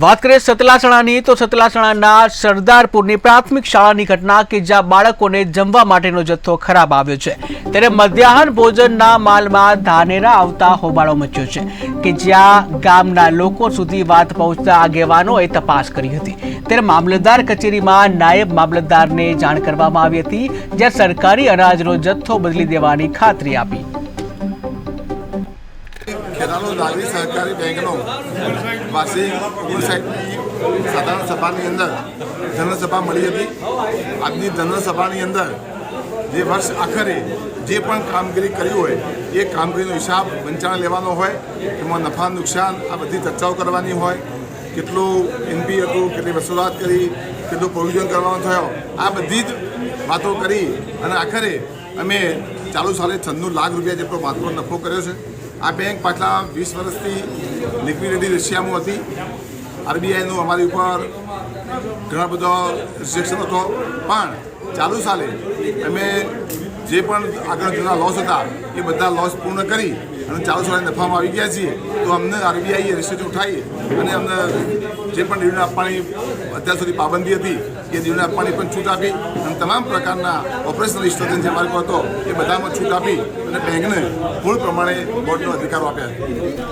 વાત કરીએ સતલાસણાની, તો સતલાસણાના સરદારપુરની પ્રાથમિક શાળાની ઘટના કે જ્યાં બાળકોને જમવા માટેનો જથ્થો ખરાબ આવ્યો છે. ત્યારે મધ્યાહન ભોજનના માલમાં ધાનેરા આવતા હોબાળો મચ્યો છે કે જ્યાં ગામના લોકો સુધી વાત પહોંચતા આગેવાનોએ તપાસ કરી હતી. ત્યારે મામલતદાર કચેરીમાં નાયબ મામલતદારને જાણ કરવામાં આવી હતી, જ્યાં સરકારી અનાજનો જથ્થો બદલી દેવાની ખાતરી આપી. ખેરાલુ નાગરિક સહકારી બેંકનો વાર્ષિક ઓગણસાઠની સાધારણ સભાની અંદર જનસભા મળી હતી. આજની જનરલ અંદર જે વર્ષ આખરે જે પણ કામગીરી કરી હોય, એ કામગીરીનો હિસાબ વંચાણ લેવાનો હોય, એમાં નફા નુકસાન આ બધી ચર્ચાઓ કરવાની હોય, કેટલું એનપી હતું, કેટલી વસૂલાત કરી, કેટલું પ્રોવિઝન કરવાનો થયો, આ બધી જ વાતો કરી અને આખરે અમે ચાલુ સાલે છન્નું લાખ રૂપિયા જેટલો માત્ર નફો કર્યો છે. આ બેંક પાછલા વીસ વર્ષથી લિક્વિડિટી રશિયામાં હતી. આરબીઆઈનું અમારી ઉપર ઘણા બધો રિસ્ટ્રિક્શન હતો. પણ ચાલુ સાલે અમે જે પણ આગળ જૂના લોસ હતા, એ બધા લોસ પૂર્ણ કરી અને ચાલુ સાલે નફામાં આવી ગયા છીએ, તો અમને આરબીઆઈએ રિસ્ટ્રિક્શન ઉઠાવીએ. અને અમને જે પણ ડિવિડન્ડ આપવાની અત્યાર સુધી પાબંદી હતી, એ ડિવિડન્ડ આપવાની પણ છૂટ આપી. અને તમામ પ્રકારના ઓપરેશનલ ઇન્સ્ટ્રક્શન જે પર હતો, એ બધામાં છૂટ આપી અને બેંકને મૂળ પ્રમાણે બોર્ડનો અધિકારો આપ્યા.